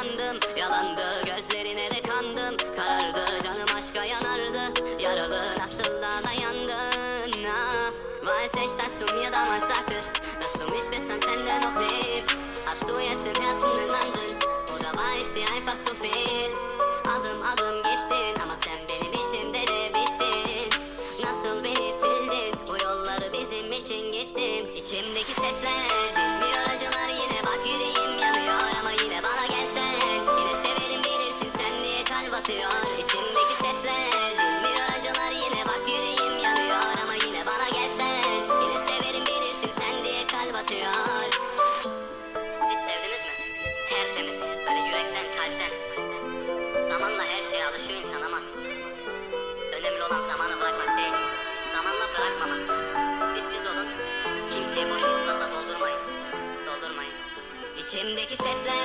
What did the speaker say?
inandım Yalandı gözlerine de kandım Karardı canım aşka yanardı. Yaralı nasıl da dayandın? Ah. Weiß ich, dass du mir damals sagtest Dass du mich bis ans Ende noch liebst Hast du jetzt im Herzen einen anderen Oder war ich dir einfach zu viel Adım adım gittin Ama sen benim içimde de bittin. Nasıl beni sildin? Bu yolları bizim için gittim alışıyor insan ama önemli olan zamanı bırakmak değil, zamanla bırakmamak. Siz olun, kimseyi boş umutlarla doldurmayın, doldurmayın. İçimdeki sesler